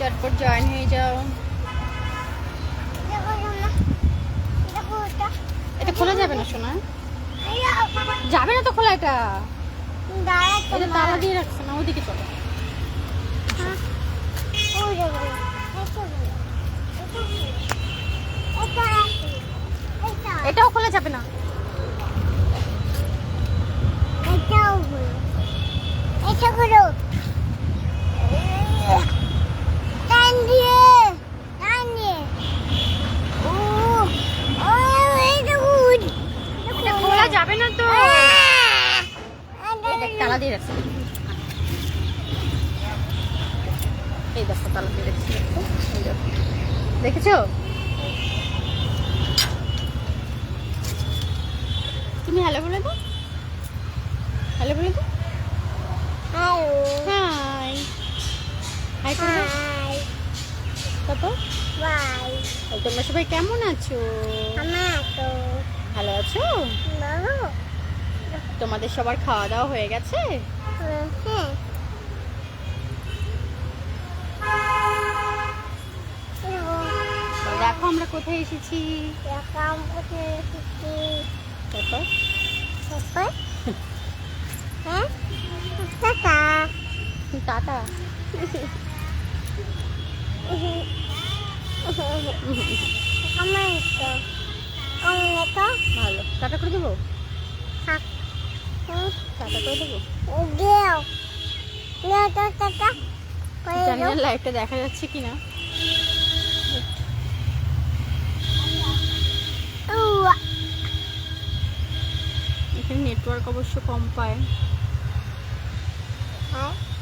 চটপট জয়েন হয়ে যাও এটা খোলা যাবে না শোনা যাবে না তো খোলা এটা এটা তালা দিয়ে রাখছে না ওদিকে চলো এটাও খোলা যাবে না এটা খোলা যাবে না তো এই দেখ, তালা দিয়ে রাখছে। এই দেখো তালা দিয়ে রাখছে। দেখেছ? তুমি হ্যালো বলে দাও। হ্যালো বলে দাও। হাই হাই দাও তারপর এই তোমরা সবাই কেমন আছো? ভালো। আছো? তোমাদের সবার খাওয়া দাওয়া হয়ে গেছে? দেখো আমরা কোথায় এসেছি। টাটা। ভালো। টাটা করে দেবো? টাটা করে দেবো জানি না লাইভটা দেখা যাচ্ছে কিনা? এখানে নেটওয়ার্ক অবশ্য কম পায়।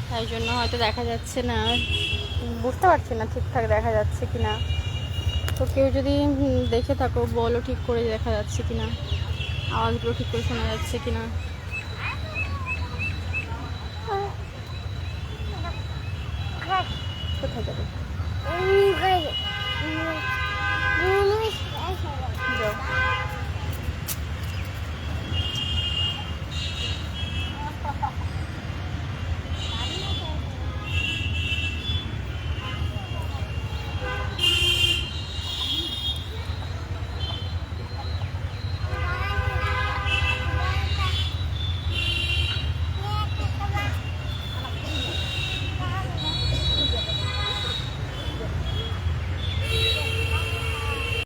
তাই জন্য হয়তো দেখা যাচ্ছে না। বুঝতে পারছি না ঠিকঠাক দেখা যাচ্ছে কিনা। তো কেউ যদি দেখে থাকো বলো ঠিক করে দেখা যাচ্ছে কিনা। আওয়াজগুলো ঠিক করে শোনা যাচ্ছে কিনা। কোথায় যাবে?